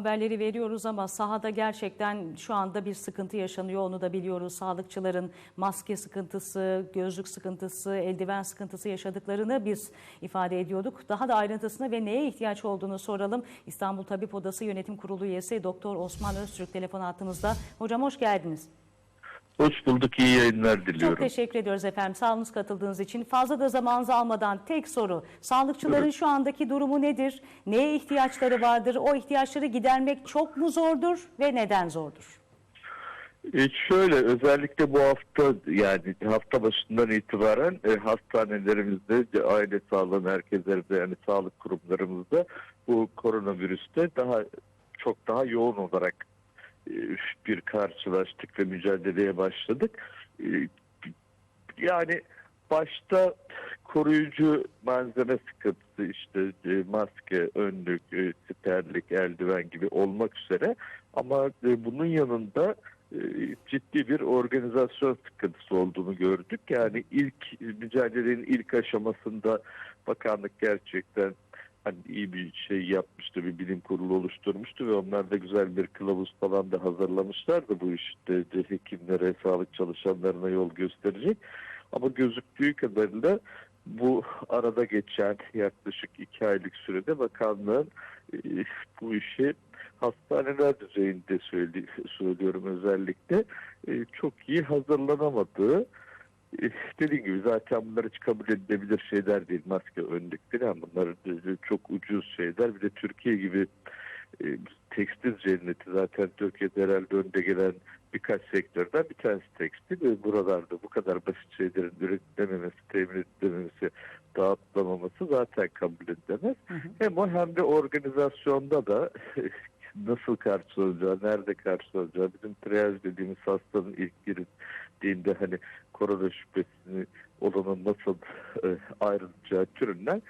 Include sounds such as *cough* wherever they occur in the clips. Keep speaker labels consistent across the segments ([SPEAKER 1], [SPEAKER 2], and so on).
[SPEAKER 1] Haberleri veriyoruz ama sahada gerçekten şu anda bir sıkıntı yaşanıyor onu da biliyoruz. Sağlıkçıların maske sıkıntısı, gözlük sıkıntısı, eldiven sıkıntısı yaşadıklarını biz ifade ediyorduk. Daha da ayrıntısını ve neye ihtiyaç olduğunu soralım. İstanbul Tabip Odası Yönetim Kurulu üyesi Doktor Osman Öztürk telefon hattımızda. Hocam hoş geldiniz.
[SPEAKER 2] Hoş bulduk, iyi yayınlar diliyorum.
[SPEAKER 1] Çok teşekkür ediyoruz efendim. Sağ olunuz katıldığınız için. Fazla da zamanınızı almadan tek soru. Sağlıkçıların şu andaki durumu nedir? Neye ihtiyaçları vardır? O ihtiyaçları gidermek çok mu zordur ve neden zordur?
[SPEAKER 2] E, şöyle özellikle bu hafta yani hafta başından itibaren e, hastanelerimizde, aile sağlığı merkezlerimizde yani sağlık kurumlarımızda bu koronavirüste daha çok daha yoğun olarak bir karşılaştık ve mücadeleye başladık. E, yani başta koruyucu malzeme sıkıntısı işte e, maske, önlük, e, siperlik, eldiven gibi olmak üzere ama e, bunun yanında ciddi bir organizasyon sıkıntısı olduğunu gördük. Yani ilk mücadelenin ilk aşamasında bakanlık gerçekten hani iyi bir şey yapmıştı, bir bilim kurulu oluşturmuştu ve onlar da güzel bir kılavuz falan da hazırlamışlardı bu işte de hekimlere, sağlık çalışanlarına yol gösterecek. Ama gözüktüğü kadarıyla bu arada geçen yaklaşık iki aylık sürede bakanlığın e, bu işi hastaneler düzeyinde söylüyorum özellikle e, çok iyi hazırlanamadığı dediğim gibi zaten bunlar hiç kabul edilebilir şeyler değil maske önlükleri ama bunlar e, çok ucuz şeyler bir de Türkiye gibi e, tekstil cenneti zaten Türkiye'de herhalde önde gelen birkaç sektörden bir tanesi tekstil ve buralarda bu kadar basit şeylerin üretilememesi, temin edilememesi, dağıtılamaması zaten kabul edilemez.
[SPEAKER 1] Hı hı.
[SPEAKER 2] Hem o hem de organizasyonda da *laughs* nasıl karşılanacağı, nerede karşılanacağı, bizim triyaj dediğimiz hastanın ilk girildiğinde hani korona şüphesini olanın nasıl e, ayrılacağı türünden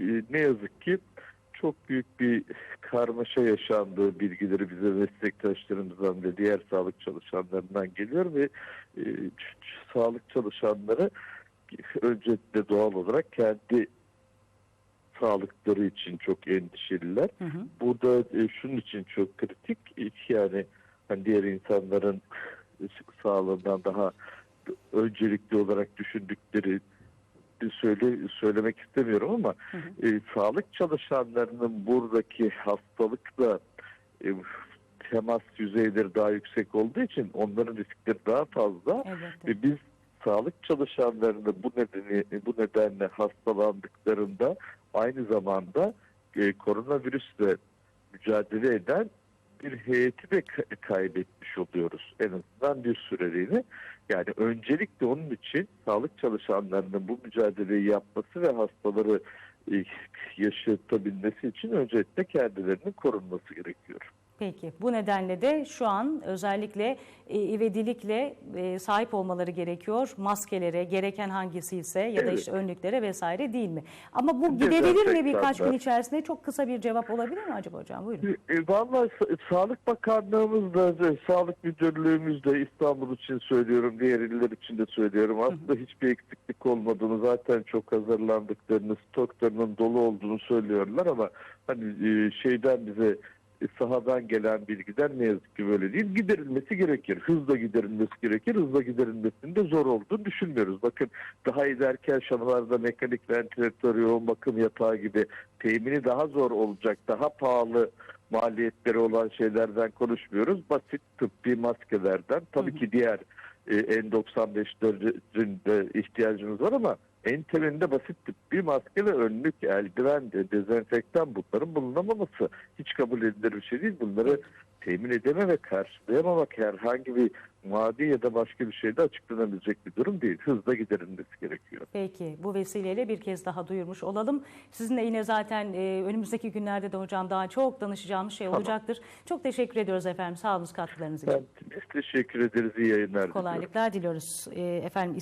[SPEAKER 2] e, ne yazık ki çok büyük bir karmaşa yaşandığı bilgileri bize meslektaşlarımızdan ve diğer sağlık çalışanlarından geliyor ve e, sağlık çalışanları öncelikle doğal olarak kendi sağlıkları için çok endişeliler.
[SPEAKER 1] Hı hı.
[SPEAKER 2] Bu da e, şunun için çok kritik. Yani hani diğer insanların sağlığından daha öncelikli olarak düşündükleri söyle söylemek istemiyorum ama
[SPEAKER 1] Hı hı.
[SPEAKER 2] e, sağlık çalışanlarının buradaki hastalıkla e, temas yüzeyleri daha yüksek olduğu için onların riskleri daha fazla
[SPEAKER 1] Elbette.
[SPEAKER 2] ve biz sağlık çalışanlarını bu nedeni bu nedenle hastalandıklarında aynı zamanda e, koronavirüsle mücadele eden bir heyeti de ka- kaybetmiş oluyoruz en azından bir süreliğine. Yani öncelikle onun için sağlık çalışanlarının bu mücadeleyi yapması ve hastaları e, yaşatabilmesi için öncelikle kendilerinin korunması gerekiyor.
[SPEAKER 1] Peki bu nedenle de şu an özellikle e, ivedilikle e, sahip olmaları gerekiyor. Maskelere gereken hangisi ise ya da
[SPEAKER 2] Evet.
[SPEAKER 1] işte önlüklere vesaire değil mi? Ama bu giderilir mi birkaç gün
[SPEAKER 2] Dezenfektanlar.
[SPEAKER 1] içerisinde? Çok kısa bir cevap olabilir mi acaba hocam? Buyurun.
[SPEAKER 2] E, Vallahi Sa- Sağlık Bakanlığımız da, e, Sağlık Müdürlüğümüz de İstanbul için söylüyorum, diğer iller için de söylüyorum. Aslında hiçbir eksiklik olmadığını, zaten çok hazırlandıklarını, stoklarının dolu olduğunu söylüyorlar ama hani e, şeyden bize e, sahadan gelen bilgiden ne yazık ki böyle değil. Giderilmesi gerekir. Hızla giderilmesi gerekir. Hızla giderilmesinin de zor olduğunu düşünmüyoruz. Bakın daha ileriki aşamalarda mekanik ventilatör, yoğun bakım yatağı gibi temini daha zor olacak, daha pahalı maliyetleri olan şeylerden konuşmuyoruz. Basit tıbbi maskelerden. Tabii ki diğer e, N95'lerin de ihtiyacımız var ama en temelinde basit tıbbi maske ve önlük, eldiven, de, dezenfektan bunların bulunamaması hiç kabul edilir bir şey değil. Bunları temin edeme ve karşılayamamak herhangi bir maddi ya da başka bir şeyde açıklanabilecek bir durum değil. Hızla giderilmesi gerekiyor.
[SPEAKER 1] Peki bu vesileyle bir kez daha duyurmuş olalım. Sizinle yine zaten e, önümüzdeki günlerde de hocam daha çok danışacağımız şey
[SPEAKER 2] Tamam.
[SPEAKER 1] olacaktır. Çok teşekkür ediyoruz efendim. Sağ olun katkılarınız için.
[SPEAKER 2] Ben biz teşekkür ederiz. İyi yayınlar diliyorum.
[SPEAKER 1] Kolaylıklar diliyoruz. E, efendim